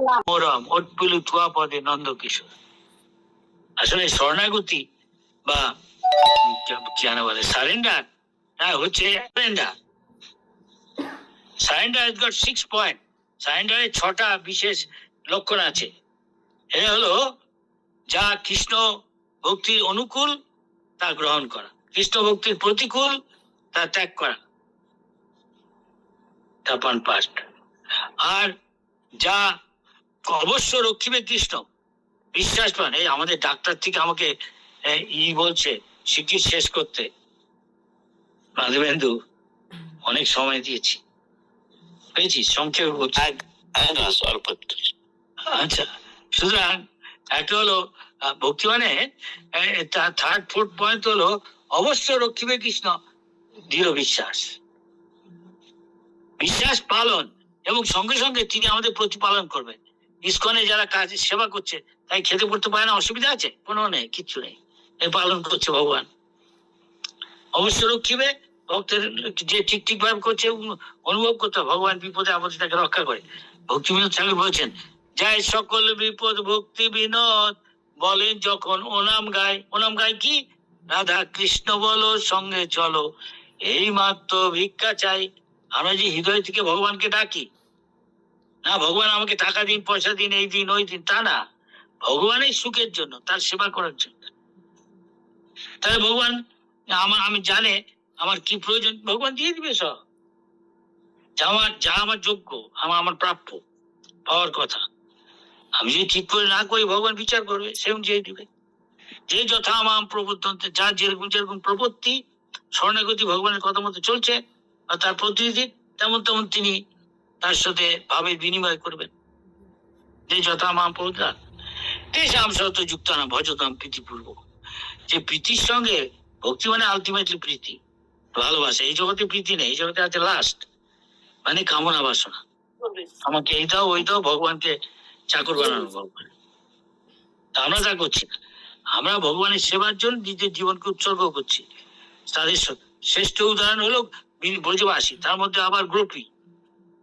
মোরম থুয়া পদে আসলে শরণাগতি বা বলে, সারেন্ডার? হ্যাঁ হচ্ছে surrender. Surrender has got six point সারেন্ডারের ছটা বিশেষ লক্ষণ আছে। এটা হলো যা কৃষ্ণ ভক্তির অনুকূল তা গ্রহণ করা। কৃষ্ণ ভক্তির প্রতিকূল তা ত্যাগ করা। তাপান পাস্ট আর যা অবশ্য রক্ষিবে কৃষ্ণ বিশ্বাস পান এই আমাদের ডাক্তার থেকে আমাকে ই বলছে শিগগির শেষ করতে। মাধবেন্দু অনেক সময় দিয়েছি। পেয়েছিস সংক্ষেপে বলছি। আচ্ছা সুতরাং একটা হলো ভক্তি মানে তার থার্ড ফোর্থ পয়েন্ট হলো অবশ্য রক্ষিবে কৃষ্ণ দৃঢ় বিশ্বাস। বিশ্বাস পালন এবং সঙ্গে সঙ্গে তিনি আমাদের প্রতিপালন করবেন। ইস্কনে যারা কাজ, সেবা করছে, তাই খেতে পড়তে পারে না, অসুবিধা আছে? কোনো নেই, কিচ্ছু নেই। এই পালন করছে ভগবান। অবশ্য রক্ষিবে, ভক্তের যে ঠিক ঠিক ভাবে করছে অনুভব করতে ভগবান বিপদে আপদে তাকে রক্ষা করে। ভক্তি বিনোদ ঠাকুর বলছেন, যায় সকল বিপদ ভক্তি বিনোদ, বলেন যখন ওনাম গায়। ওনাম গায় কি? রাধা কৃষ্ণ বলো, সঙ্গে চলো। এই মাত্র ভিক্ষা চাই। আমরা যে হৃদয় থেকে ভগবানকে ডাকি না, ভগবান আমাকে টাকা দিন, পয়সা দিন, এই দিন, ওই দিন, তা না। ভগবানের সুখের জন্য, তার সেবা করার জন্য। তাহলে ভগবান আমার আমি জানে আমার কি প্রয়োজন, ভগবান দিয়ে দিবে সব। যা আমার যা আমার যোগ্য আমার আমার প্রাপ্য, পাওয়ার কথা। আমি যদি ঠিক করে না করি, ভগবান বিচার করবে সে অনুযায়ী দিবে। যে যথা আমার প্রবর্তনতে যা যেরকম যেরকম প্রবর্তি, স্বর্ণাগতি ভগবানের কথা মতো চলছে, আর তার প্রতিনিধি তেমন তেমন তিনি তার সাথে ভাবে বিনিময় করবেন। যে যথা মা প্রদান তেষাম শত যুক্ত না, ভজতাম প্রীতিপূর্বক যে প্রীতির সঙ্গে ভক্তি মানে আলটিমেটলি প্রীতি। ভালোবাসা, এই জগতে প্রীতি নেই, এই জগতে আছে লাস্ট মানে কামনা বাসনা। আমাকে এই দাও ওই দাও ভগবানকে চাকর বানানো, ভগবান। আমরা তা করছি না। আমরা ভগবানের সেবার জন্য নিজের জীবনকে উৎসর্গ করছি। তাদের শ্রেষ্ঠ উদাহরণ হলো ব্রজবাসী, তার মধ্যে আবার গোপী।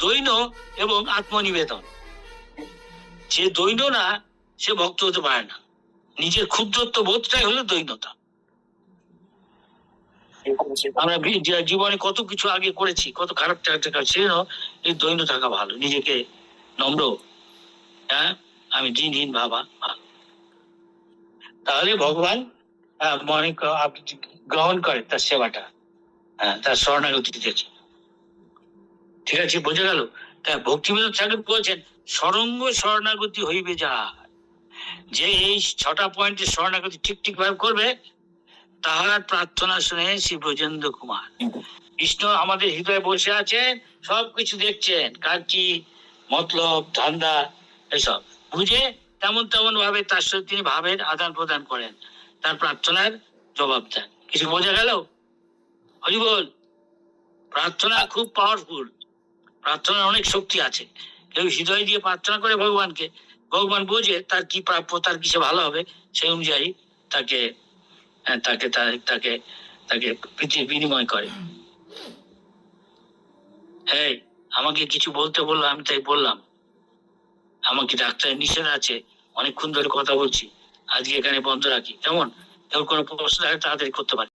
দৈন এবং আত্মনিবেদন। যে দৈন না সে ভক্ত হতে পারে না। নিজের ক্ষুদ্রত্ব বোধটাই হলো দৈনতা। আমরা জীবনে কত কিছু আগে করেছি, কত খারাপ টাকা ছিল এই দৈন্য থাকা ভালো। নিজেকে নম্র। হ্যাঁ? আমি দিনহীন ভাবা তাহলে ভগবান মনে গ্রহণ করে তার সেবাটা। হ্যাঁ তার শরণাগতি দেখে ঠিক আছে, বোঝা গেল। তা ভক্তিবিনোদ ঠাকুর বলছেন, সরঙ্গ শরণাগতি হইবে যা। যে এই ছটা পয়েন্টে শরণাগতি ঠিক ঠিক ভাবে করবে, তাহার প্রার্থনা শুনে শ্রী ব্রজেন্দ্র কুমার। কৃষ্ণ আমাদের হৃদয়ে বসে আছেন সবকিছু দেখছেন। কার কি মতলব, ধান্দা, এসব। বুঝে তেমন তেমন ভাবে তার সাথে তিনি ভাবের আদান প্রদান করেন। তার প্রার্থনার জবাব দেন। কিছু বোঝা গেল? হরি বল। প্রার্থনা খুব পাওয়ারফুল প্রার্থনার অনেক শক্তি আছে। কেউ হৃদয় দিয়ে প্রার্থনা করে ভগবানকে, ভগবান বোঝে তার কি প্রাপ্য, তার কিসে ভালো হবে, সেই অনুযায়ী তাকে তাকে তাকে তাকে প্রীতির বিনিময় করে। হ্যাঁ আমাকে কিছু বলতে বলল, আমি তাই বললাম। আমাকে ডাক্তারের নিষেধ আছে? অনেকক্ষণ ধরে কথা বলছি। আজকে এখানে বন্ধ রাখি। কেমন? কেউ কোনো প্রশ্ন তাড়াতাড়ি করতে পারে।